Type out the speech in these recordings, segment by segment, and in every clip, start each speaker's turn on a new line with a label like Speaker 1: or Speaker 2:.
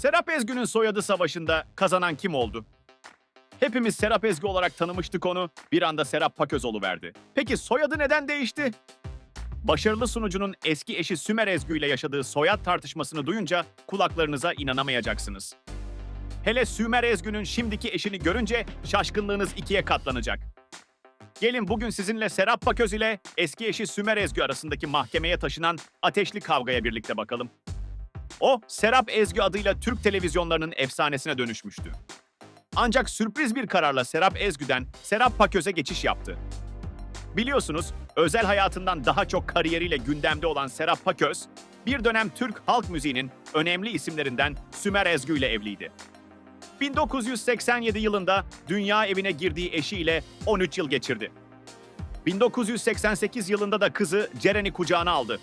Speaker 1: Serap Ezgü'nün soyadı savaşında kazanan kim oldu? Hepimiz Serap Ezgü olarak tanımıştık onu, bir anda Serap Paközoğlu verdi. Peki soyadı neden değişti? Başarılı sunucunun eski eşi Sümer Ezgü ile yaşadığı soyad tartışmasını duyunca kulaklarınıza inanamayacaksınız. Hele Sümer Ezgü'nün şimdiki eşini görünce şaşkınlığınız ikiye katlanacak. Gelin bugün sizinle Serap Paköz ile eski eşi Sümer Ezgü arasındaki mahkemeye taşınan ateşli kavgaya birlikte bakalım. O, Serap Ezgü adıyla Türk televizyonlarının efsanesine dönüşmüştü. Ancak sürpriz bir kararla Serap Ezgü'den Serap Paköz'e geçiş yaptı. Biliyorsunuz, özel hayatından daha çok kariyeriyle gündemde olan Serap Paköz, bir dönem Türk halk müziğinin önemli isimlerinden Sümer Ezgü ile evliydi. 1987 yılında dünya evine girdiği eşiyle 13 yıl geçirdi. 1988 yılında da kızı Ceren'i kucağına aldı.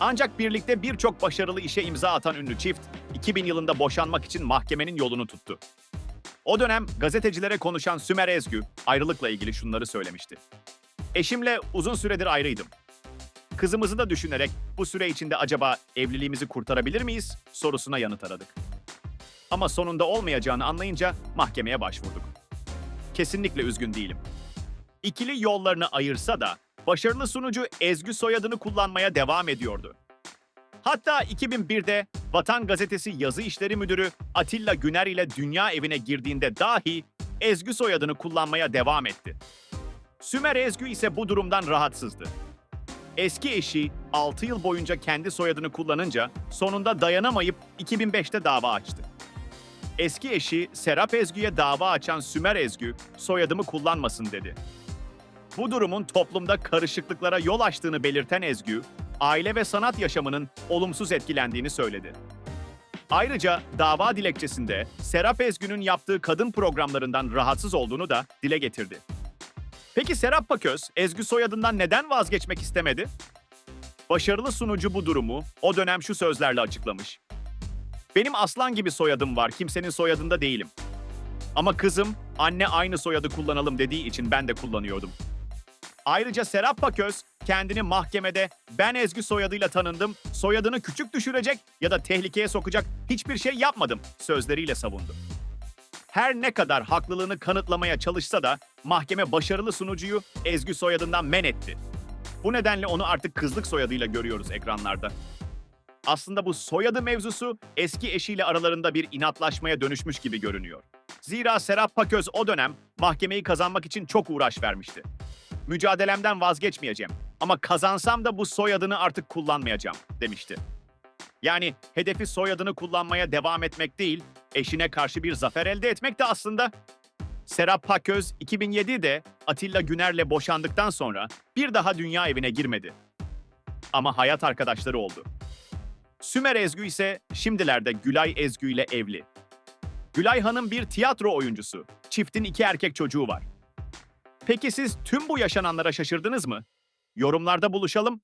Speaker 1: Ancak birlikte birçok başarılı işe imza atan ünlü çift, 2000 yılında boşanmak için mahkemenin yolunu tuttu. O dönem gazetecilere konuşan Sümer Ezgü, ayrılıkla ilgili şunları söylemişti. Eşimle uzun süredir ayrıydım. Kızımızı da düşünerek bu süre içinde acaba evliliğimizi kurtarabilir miyiz sorusuna yanıt aradık. Ama sonunda olmayacağını anlayınca mahkemeye başvurduk. Kesinlikle üzgün değilim. İkili yollarını ayırsa da başarılı sunucu Ezgü soyadını kullanmaya devam ediyordu. Hatta 2001'de Vatan Gazetesi yazı işleri müdürü Atilla Güner ile dünya evine girdiğinde dahi Ezgü soyadını kullanmaya devam etti. Sümer Ezgü ise bu durumdan rahatsızdı. Eski eşi 6 yıl boyunca kendi soyadını kullanınca sonunda dayanamayıp 2005'te dava açtı. Eski eşi Serap Ezgü'ye dava açan Sümer Ezgü soyadımı kullanmasın dedi. Bu durumun toplumda karışıklıklara yol açtığını belirten Ezgü, aile ve sanat yaşamının olumsuz etkilendiğini söyledi. Ayrıca dava dilekçesinde Serap Ezgü'nün yaptığı kadın programlarından rahatsız olduğunu da dile getirdi. Peki Serap Paköz, Ezgü soyadından neden vazgeçmek istemedi? Başarılı sunucu bu durumu o dönem şu sözlerle açıklamış. Benim aslan gibi soyadım var, kimsenin soyadında değilim. Ama kızım, anne aynı soyadı kullanalım dediği için ben de kullanıyordum. Ayrıca Serap Paköz kendini mahkemede ben Ezgü soyadıyla tanındım, soyadını küçük düşürecek ya da tehlikeye sokacak hiçbir şey yapmadım sözleriyle savundu. Her ne kadar haklılığını kanıtlamaya çalışsa da mahkeme başarılı sunucuyu Ezgü soyadından men etti. Bu nedenle onu artık kızlık soyadıyla görüyoruz ekranlarda. Aslında bu soyadı mevzusu eski eşiyle aralarında bir inatlaşmaya dönüşmüş gibi görünüyor. Zira Serap Paköz o dönem mahkemeyi kazanmak için çok uğraş vermişti. Mücadelemden vazgeçmeyeceğim ama kazansam da bu soyadını artık kullanmayacağım demişti. Yani hedefi soyadını kullanmaya devam etmek değil, eşine karşı bir zafer elde etmek de aslında. Serap Paköz 2007'de Atilla Güner'le boşandıktan sonra bir daha dünya evine girmedi. Ama hayat arkadaşları oldu. Sümer Ezgü ise şimdilerde Gülay Ezgü ile evli. Gülay Hanım bir tiyatro oyuncusu. Çiftin iki erkek çocuğu var. Peki siz tüm bu yaşananlara şaşırdınız mı? Yorumlarda buluşalım